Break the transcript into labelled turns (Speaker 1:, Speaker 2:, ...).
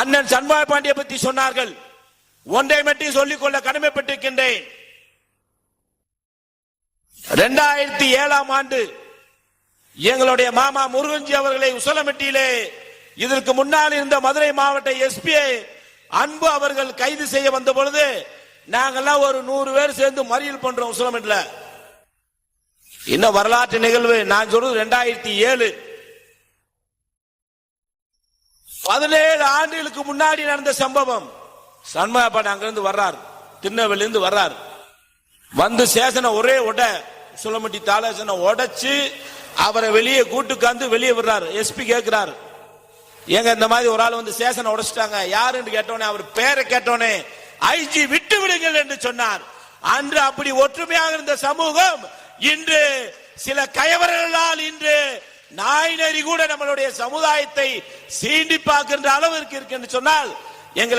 Speaker 1: அண்ணன் சண்முக பாண்டிய பற்றி சொன்னார்கள். ஒன்றை மட்டும் சொல்லிக்கொள்ள கடமைப்பட்டிருக்கின்றேன். இரண்டாயிரத்தி ஏழாம் ஆண்டு எங்களுடைய மாமா முருகன்ஜி அவர்களை உசலமெட்டியிலே இதற்கு முன்னால் இருந்த மதுரை மாவட்ட எஸ்பிஐ அன்பு அவர்கள் கைது செய்ய வந்த பொழுது நாங்கெல்லாம் ஒரு நூறு பேர் சேர்ந்து மறியல் பண்றோம் உசலமெட்டில். இன்னும் வரலாற்று நிகழ்வு நான் சொல்றது ரெண்டாயிரத்தி ஏழு. பதினேழு ஆண்டுகளுக்கு முன்னாடி நடந்த சம்பவம். சண்முகப்பாடு அங்கிருந்து வர்றார். திருநெல்வேலிருந்து வர்றார். வந்து சேசனை ஒரே உட சுலமட்டி தாளேசனை உடைச்சு அவரை வெளியே கூட்டுக்காந்து வெளியே விடுறாரு. எஸ்பி கேட்கிறாரு ஏங்க இந்த மாதிரி ஒரு ஆள் வந்து சேசனை உடைச்சிட்டாங்க. யாருன்னு கேட்டோனே அவர் பேரை கேட்டோனே ஐஜி விட்டு விடுங்கள் என்று சொன்னார். அன்று அப்படி ஒற்றுமையாக இருந்த சமூகம் இன்று சில கயவர்களால் இன்று நாய் நெறி கூட நம்மளுடைய சமுதாயத்தை சீண்டி பார்க்கின்ற அளவிற்கு இருக்கு என்று சொன்னால் எங்களை